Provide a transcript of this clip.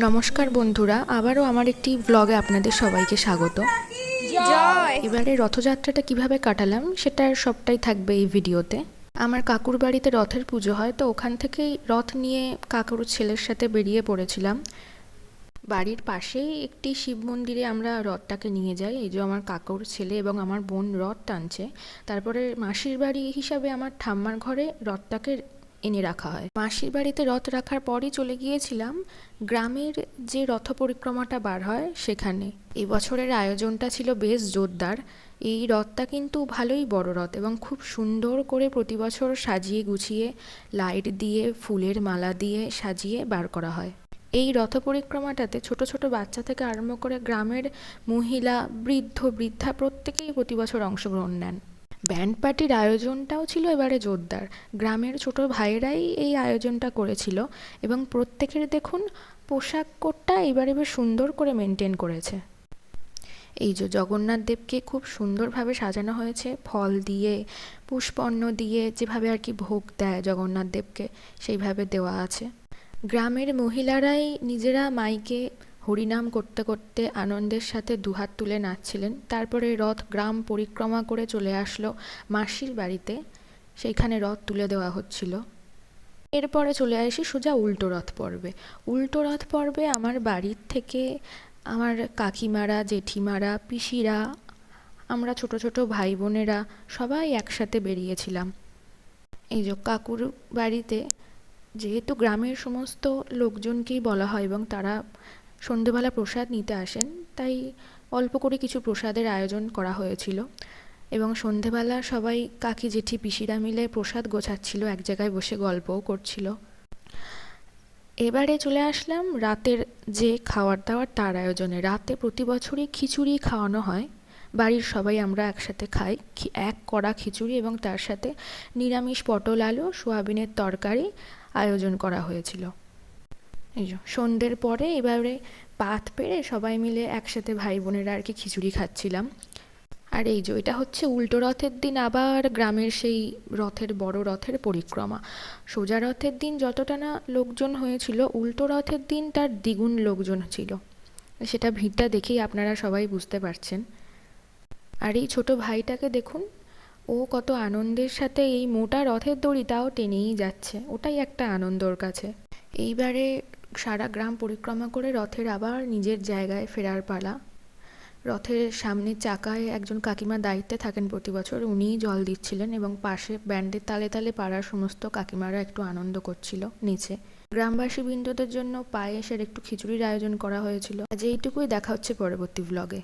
নমস্কার বন্ধুরা আবারও আমার একটি ব্লগে আপনাদের সবাইকে স্বাগত। এবারে রথযাত্রাটা কীভাবে কাটালাম সেটার সবটাই থাকবে এই ভিডিওতে। আমার কাকুর বাড়িতে রথের পুজো হয় তো ওখান থেকেই রথ নিয়ে কাকুর ছেলের সাথে বেরিয়ে পড়েছিলাম। বাড়ির পাশেই একটি শিব মন্দিরে আমরা রথটাকে নিয়ে যাই এই যে আমার কাকুর ছেলে এবং আমার বোন রথ টানছে। তারপরে মাসির বাড়ি হিসাবে আমার ঠাম্মার ঘরে রথটাকে এনে রাখা হয়। মাসির বাড়িতে রথ রাখার পরই চলে গিয়েছিলাম। গ্রামের যে রথ পরিক্রমাটা বার হয় সেখানে। এই বছরের আয়োজনটা ছিল বেশ জোরদার। এই রথটা কিন্তু ভালোই বড় রথ এবং খুব সুন্দর করে প্রতি বছর সাজিয়ে গুছিয়ে, লাইট দিয়ে, ফুলের মালা দিয়ে সাজিয়ে বার করা হয়। এই রথ পরিক্রমাটাতে ছোট ছোট বাচ্চা থেকে আরম্ভ করে গ্রামের মহিলা, বৃদ্ধ, বৃদ্ধা প্রত্যেকেই প্রতি বছর অংশগ্রহণ নেন। ব্যান্ড পার্টির আয়োজনটাও ছিল এবারে জোরদার। গ্রামের ছোট ভাইয়েরাই এই আয়োজনটা করেছিল এবং প্রত্যেকের দেখুন পোশাক কোটটা এবারে বেশ সুন্দর করে মেনটেন করেছে। এই যে জগন্নাথ দেবকে খুব সুন্দরভাবে সাজানো হয়েছে, ফল দিয়ে পুষ্পন্ন দিয়ে, যেভাবে আর কি ভোগ দেয় জগন্নাথ দেবকে, সেইভাবে দেওয়া আছে। গ্রামের মহিলারাই নিজেরা মাইকে হরিনাম করতে করতে আনন্দের সাথে দুহাত তুলে নাচছিলেন। তারপরে রথ গ্রাম পরিক্রমা করে চলে আসলো মাসির বাড়িতে। সেইখানে রথ তুলে দেওয়া হচ্ছিল। এরপরে চলে আসি সোজা উল্টো রথ পর্বে। উল্টো রথ পর্বে আমার বাড়ির থেকে আমার কাকিমারা, জেঠিমারা, পিসিরা, আমরা ছোট ছোট ভাই বোনেরা সবাই একসাথে বেরিয়েছিলাম। এই যে কাকুর বাড়িতে যেহেতু গ্রামের সমস্ত লোকজনকেই বলা হয় এবং তারা সন্ধেবেলা প্রসাদ নিতে আসেন, তাই অল্প করে কিছু প্রসাদের আয়োজন করা হয়েছিল এবং সন্ধেবেলা সবাই কাকি জেঠি পিসিরা মিলে প্রসাদ গোছাচ্ছিল, এক জায়গায় বসে গল্পও করছিল। এবারে চলে আসলাম রাতের যে খাওয়ার দাওয়ার তার আয়োজনে। রাতে প্রতি বছরই খিচুড়ি খাওয়ানো হয়। বাড়ির সবাই আমরা একসাথে খাই এক কড়া খিচুড়ি এবং তার সাথে নিরামিষ পটল আলু, সোয়াবিনের তরকারি আয়োজন করা হয়েছিল। এই যে, সন্ধ্যের পরে এবারে পাত পেরে সবাই মিলে একসাথে ভাই বোনেরা আর কি খিচুড়ি খাচ্ছিলাম। আর এই যে, এটা হচ্ছে উল্টো রথের দিন, আবার গ্রামের সেই রথের, বড় রথের পরিক্রমা। সোজা রথের দিন যতটা না লোকজন হয়েছিল, উল্টো রথের দিন তার দ্বিগুণ লোকজন ছিল। সেটা ভিড়টা দেখেই আপনারা সবাই বুঝতে পারছেন। আর এই ছোট ভাইটাকে দেখুন, ও কত আনন্দের সাথে এই মোটা রথের দড়িটাও টেনেই যাচ্ছে। ওটাই একটা আনন্দর কাছে। এইবারে সারা গ্রাম পরিক্রমা করে রথের আবার নিজের জায়গায় ফেরার পালা। রথের সামনের চাকায় একজন কাকিমা দায়িত্বে থাকেন প্রতি বছর। উনিই জল দিচ্ছিলেন এবং পাশে ব্যান্ডের তালে তালে পাড়ার সমস্ত কাকিমারা একটু আনন্দ করছিল নিচে। গ্রামবাসী বৃন্দদের জন্য পায়েসের একটু খিচুড়ির আয়োজন করা হয়েছিল। আজ এইটুকুই দেখা হচ্ছে পরবর্তী ব্লগে